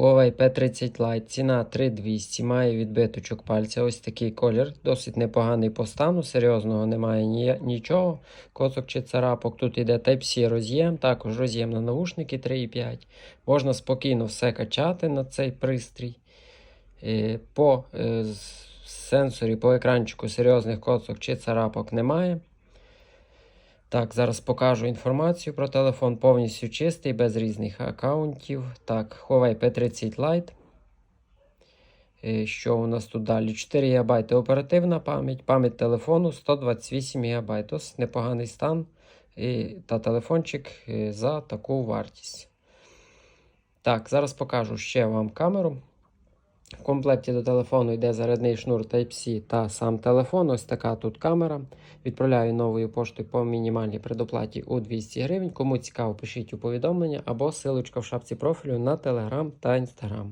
Huawei P30 Lite, ціна 3200, має відбиточок пальця. Ось такий колір, досить непоганий по стану, серйозного немає ні, нічого. Коцок чи царапок. Тут іде Type-C роз'єм, також роз'єм на навушники 3,5. Можна спокійно все качати на цей пристрій. Е, По е, сенсорі, по екранчику серйозних коцок чи царапок немає. Так, зараз покажу інформацію про телефон. Повністю чистий, без різних аккаунтів. Так, Huawei P30 Lite. Е, Що у нас тут далі? 4 ГБ оперативна пам'ять, пам'ять телефону 128 ГБ. Досить непоганий стан і, та телефончик е, за таку вартість. Так, зараз покажу ще вам камеру. В комплекті до телефону йде зарядний шнур Type-C та сам телефон. Ось така тут камера. Відправляю новою поштою по мінімальній предоплаті у 200 гривень. Кому цікаво, пишіть у повідомлення або силочка в шапці профілю на Telegram та Instagram.